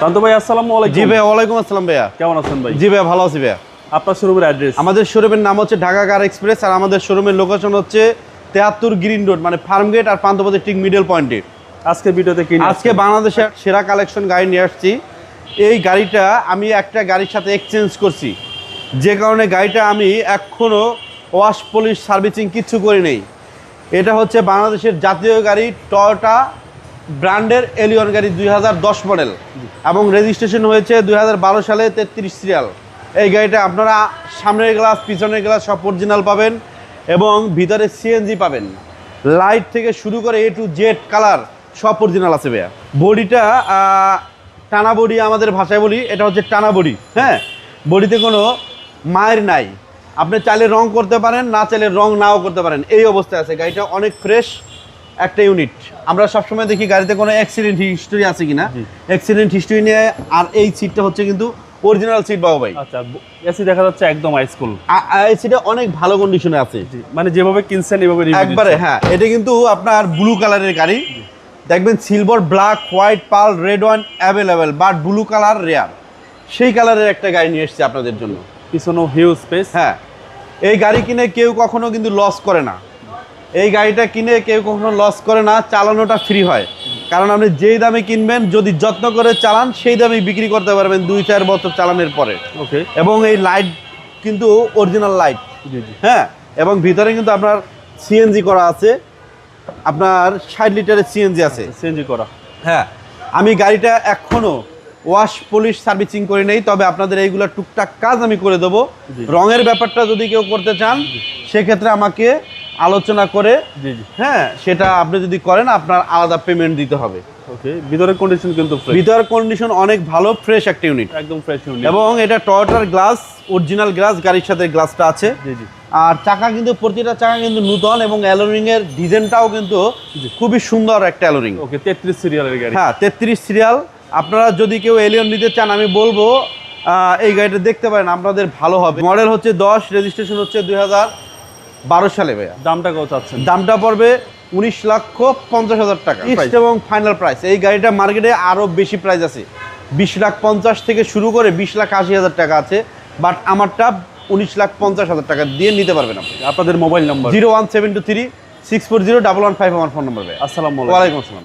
প্রান্ত ভাই আসসালামু আলাইকুম। জি ভাইয়া ওয়ালাইকুম আসসালাম ভাইয়া। কেমন আছেন ভাই? জি ভাইয়া ভালো আছি ভাইয়া। আপনার শোরুমের অ্যাড্রেস আমাদের শোরুমের নাম হচ্ছে ঢাকা কার এক্সপ্রেস আর আমাদের শোরুমের লোকেশন হচ্ছে তেহাত্তর গ্রিন রোড মানে ফার্ম গেট আর পান্থপতি ঠিক মিডল পয়েন্টে আজকে ভিডিওতে কি নিয়ে আজকে বাংলাদেশের সেরা কালেকশন গাড়ি নিয়ে আসছি। এই গাড়িটা আমি একটা গাড়ির সাথে এক্সচেঞ্জ করছি। যে কারণে গাড়িটা আমি এখনও ওয়াশ পলিশ সার্ভিসিং কিচ্ছু করি নেই। এটা হচ্ছে বাংলাদেশের জাতীয় গাড়ি টয়োটা ব্র্যান্ডের এলিয়ন গাড়ি দুই হাজার দশ মডেল এবং রেজিস্ট্রেশন হয়েছে দু হাজার বারো সালে তেত্রিশ সিরিয়াল। এই গাড়িটা আপনারা সামনের গ্লাস পিছনের গ্লাস সব অরিজিনাল পাবেন এবং ভিতরে সিএনজি পাবেন। লাইট থেকে শুরু করে এ টু জেড কালার সব অরিজিনাল আছে ভাইয়া। বডিটা টানা বডি আমাদের ভাষায় বলি, এটা হচ্ছে টানা বডি হ্যাঁ? বডিতে কোনো মায়ের নাই। আপনি চাইলে রং করতে পারেন, না চাইলে রং নাও করতে পারেন। এই অবস্থায় আছে গাড়িটা, অনেক ফ্রেশ একটা ইউনিট আমরা সবসময় দেখি গাড়িতে কোনো অ্যাক্সিডেন্ট হিস্টোরি আছে কিনা। অ্যাক্সিডেন্ট হিস্টোরি নিয়ে আর এই সিটটা হচ্ছে কিন্তু অরিজিনাল সিট বাবু ভাই। আচ্ছা এসি দেখা যাচ্ছে একদম হাই স্কুল আ- আ- এই সিটটা অনেক ভালো কন্ডিশনে আছে। মানে যেভাবে কিনছেন এভাবে একবারে হ্যাঁ এটা কিন্তু আপনার ব্লু কালারের গাড়ি। দেখবেন silver black white pearl red one available but blue colour rare সেই কালারের একটা গাড়ি নিয়ে এসেছি আপনাদের জন্য। পিছনেও হিউজ স্পেস হ্যাঁ এই গাড়ি কিনে কেউ কখনো কিন্তু লস করে না। এই গাড়িটা কিনে কেউ কখনো লস করে না চালানোটা ফ্রি হয়। কারণ আপনি যেই দামে কিনবেন যদি যত্ন করে চালান সেই দামে বিক্রি করতে পারবেন দুই চার বছর চালানোর পরে। ওকে। এবং এই লাইট কিন্তু অরিজিনাল লাইট হ্যাঁ? এবং ভিতরে কিন্তু আপনার সিএনজি করা আছে। আপনার ষাট লিটারের সিএনজি আছে। সিএনজি করা। হ্যাঁ। আমি গাড়িটা এখনও ওয়াশ পলিশ সার্ভিসিং করে নেই তবে আপনাদের এইগুলো টুকটাক কাজ আমি করে দেবো। রঙের ব্যাপারটা যদি কেউ করতে চান সেক্ষেত্রে আমাকে আলোচনা করে জি জি। হ্যাঁ সেটা আপনি যদি করেন আপনার আলাদা পেমেন্ট দিতে হবে। ওকে ভিতরের কন্ডিশন কিন্তু fresh। ভিতর কন্ডিশন অনেক ভালো ফ্রেশ একটা ইউনিট একদম ফ্রেশ ইউনিট এবং এটা টয়োটার গ্লাস অরিজিনাল গ্লাস গাড়ির সাথে গ্লাসটা আছে। জি জি। আর চাকা কিন্তু প্রতিটা চাকা কিন্তু নূতন এবং অ্যালোরিং এর ডিজাইনটাও কিন্তু খুবই সুন্দর একটা অ্যালোরিং ওকে 33 সিরিয়ালের গাড়ি। হ্যাঁ তেত্রিশ সিরিয়াল আপনারা যদি কেউ এলিয়ন নিতে চান আমি বলব এই গাড়িটা দেখতে পারেন আপনাদের ভালো হবে। মডেল হচ্ছে দশ রেজিস্ট্রেশন হচ্ছে দুই হাজার বারো সালে ভাইয়া। দামটা কত আছে দামটা পড়বে উনিশ লক্ষ পঞ্চাশ হাজার টাকা। এবং ফাইনাল প্রাইস এই গাড়িটা মার্কেটে আরও বেশি প্রাইস আছে। বিশ লাখ পঞ্চাশ থেকে শুরু করে বিশ লাখ আশি হাজার টাকা আছে। বাট আমারটা উনিশ লাখ পঞ্চাশ হাজার টাকা দিয়ে নিতে পারবেন আপনি। আপনাদের mobile number zero one seven two three six four zero double one five আমার ফোন নম্বর ভাই আসসালামু আলাইকুম। আসসালাম।